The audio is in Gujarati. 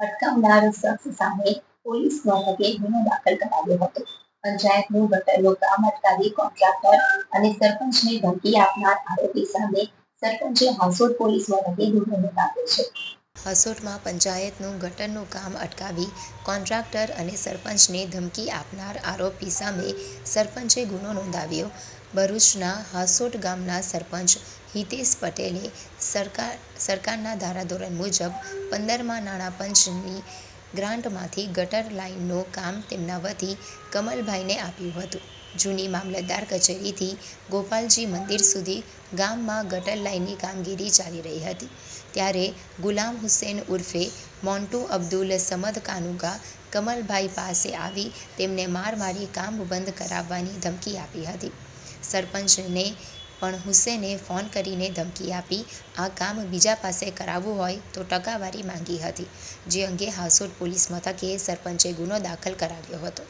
અટકાવનાર શખ્સ સામે પોલીસ મથકે ગુનો દાખલ કરાવ્યો હતો. પંચાયતનું ગટરનું કામ અટકાવી કોન્ટ્રાક્ટર અને સરપંચને ધમકી આપનાર આરોપી સામે સરપંચે હાંસોદ પોલીસ મથકે ગુનો નોંધાવ્યો છે. હસોટમાં પંચાયતનું ગટરનું કામ અટકાવી કોન્ટ્રાક્ટર અને સરપંચને ધમકી આપનાર આરોપી સામે સરપંચે ગુનો નોંધાવ્યો. ભરૂચના હાસોટ ગામના સરપંચ હિતેશ પટેલે સરકાર, સરકારના ધારાધોરણ મુજબ પંદરમા નાણાં પંચની ગ્રાન્ટમાંથી ગટર લાઇનનું કામ તેમના વતી કમલભાઈને આપ્યું હતું. જૂની મામલતદાર કચેરીથી ગોપાલજી મંદિર સુધી ગામમાં ગટર લાઇનની કામગીરી ચાલી રહી હતી. ત્યારે ગુલામ હુસેન ઉર્ફે મોન્ટુ અબ્દુલ સમદ કાનુગા કમલભાઈ પાસે આવી તેમને માર મારી કામ બંધ કરાવવાની ધમકી આપી હતી. સરપંચને પણ હુસેને ફોન કરીને ધમકી આપી, આ કામ બીજા પાસે કરાવવું હોય તો ટકાવારી માંગી હતી, જે અંગે હાસોટ પોલીસ મથકે સરપંચે ગુનો દાખલ કરાવ્યો હતો.